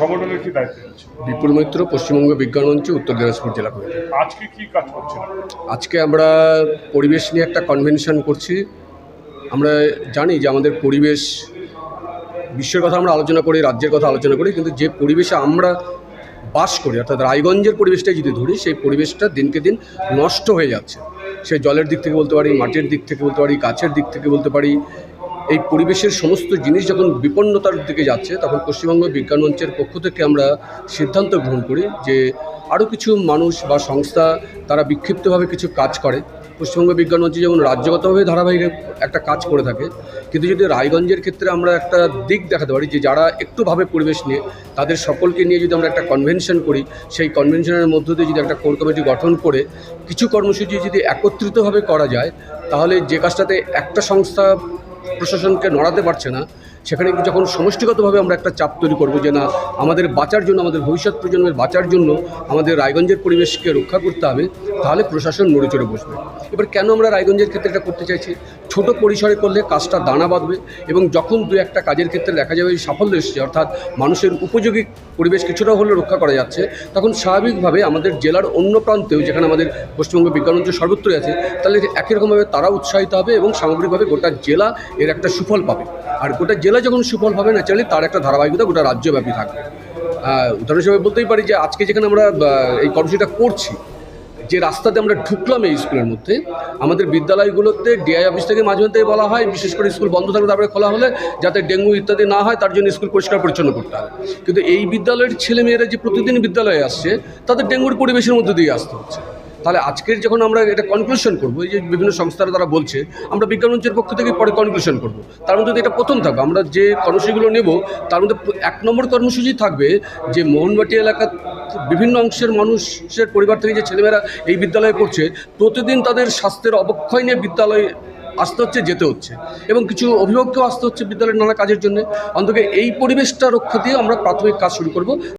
সংগঠনের কি দায়িত্ব বিপুল মৈত্র পশ্চিমবঙ্গ বিজ্ঞান মঞ্চ উত্তর দিনাজপুর জেলা কমিটি। আজকে কি কাজ করছেন? আজকে আমরা পরিবেশ নিয়ে একটা কনভেনশন করছি। আমরা জানি যে আমাদের পরিবেশ বিশ্বের কথা আমরা আলোচনা করি রাজ্যের কথা আলোচনা করি কিন্তু যে পরিবেশে আমরা বাস করি অর্থাৎ রায়গঞ্জের পরিবেশটাই যদি ধরি সেই পরিবেশটা দিনকে দিন নষ্ট হয়ে যাচ্ছে। সে জলের দিক থেকে বলতে পারি মাটির দিক থেকে বলতে পারি গাছের দিক থেকে বলতে পারি এই পরিবেশের সমস্ত জিনিস যখন বিপন্নতার দিকে যাচ্ছে, তখন পশ্চিমবঙ্গ বিজ্ঞান মঞ্চের পক্ষ থেকে আমরা সিদ্ধান্ত গ্রহণ করি যে আরও কিছু মানুষ বা সংস্থা তারা বিক্ষিপ্তভাবে কিছু কাজ করে। পশ্চিমবঙ্গ বিজ্ঞান মঞ্চ যেমন রাজ্যগতভাবে ধারাবাহিক একটা কাজ করে থাকে, কিন্তু যদি রায়গঞ্জের ক্ষেত্রে আমরা একটা দিক দেখাতে পারি যে যারা একটু ভাবে পরিবেশ নিয়ে, তাদের সকলকে নিয়ে যদি আমরা একটা কনভেনশন করি, সেই কনভেনশনের মধ্য দিয়ে যদি একটা কোর কমিটি গঠন করে, কিছু কর্মসূচি যদি একত্রিতভাবে করা যায়, তাহলে যে কাজটাতে একটা সংস্থা প্রশাসনকে নড়াতে পারছে না। সেখানে যখন সমষ্টিগতভাবে আমরা একটা চাপ তৈরি করব যে না, আমাদের বাঁচার জন্য, আমাদের ভবিষ্যৎ প্রজন্মের বাঁচার জন্য আমাদের রায়গঞ্জের পরিবেশকে রক্ষা করতে হবে, তাহলে প্রশাসন নড়ে চড়ে বসবে। এবার কেন আমরা রায়গঞ্জের ক্ষেত্রে এটা করতে চাইছি? ছোট পরিসরে করলে কাজটা দানা বাঁধবে এবং যখন দু একটা কাজের ক্ষেত্রে দেখা যাবে সাফল্য এসেছে, অর্থাৎ মানুষের উপযোগী পরিবেশ কিছুটা হলেও রক্ষা করা যাচ্ছে, তখন স্বাভাবিকভাবে আমাদের জেলার অন্য প্রান্তেও যেখানে আমাদের পশ্চিমবঙ্গ বিজ্ঞানমঞ্চ সর্বত্রই আছে, তাহলে একই রকমভাবে তারা উৎসাহিত হবে এবং সামগ্রিকভাবে গোটা জেলা এর একটা সুফল পাবে। আর গোটা জেলা যখন সুফল পাবে ন্যাচারালি তার একটা ধারাবাহিকতা গোটা রাজ্যব্যাপী থাকবে। উদাহরণ হিসেবে বলতেই পারি যে আজকে যেখানে আমরা এই কর্মসূচিটা করছি, যে রাস্তাতে আমরা ঢুকলাম এই স্কুলের মধ্যে, আমাদের বিদ্যালয়গুলোতে ডিআই অফিস থেকে মাঝে মধ্যে বলা হয়, বিশেষ করে স্কুল বন্ধ থাকলে তারপরে খোলা হলে যাতে ডেঙ্গু ইত্যাদি না হয়, তার জন্য স্কুল পরিষ্কার পরিচ্ছন্ন করতে হবে। কিন্তু এই বিদ্যালয়ের ছেলেমেয়েরা যে প্রতিদিন বিদ্যালয়ে আসছে, তাদের ডেঙ্গুর পরিবেশের মধ্যে দিয়ে আসতে হচ্ছে। তাহলে আজকের যখন আমরা এটা কনক্লুশন করব, এই যে বিভিন্ন সংস্থারা তারা বলছে, আমরা বিজ্ঞান মঞ্চের পক্ষ থেকে পরে কনক্লুশন করব। তার মধ্যে এটা প্রথম থাকবে। আমরা যে কর্মসূচিগুলো নেব, তার মধ্যে এক নম্বর কর্মসূচি থাকবে যে মোহনবাটি এলাকার বিভিন্ন অংশের মানুষের পরিবার থেকে যে ছেলেমেয়েরা এই বিদ্যালয়ে পড়ছে, প্রতিদিন তাদের স্বাস্থ্যের অবক্ষয় নিয়ে বিদ্যালয়ে আসতে হচ্ছে, যেতে হচ্ছে এবং কিছু অভিভাবককেও আসতে হচ্ছে বিদ্যালয়ের নানা কাজের জন্য। অন্তত এই পরিবেশটা রক্ষা দিয়ে আমরা প্রাথমিক কাজ শুরু করব।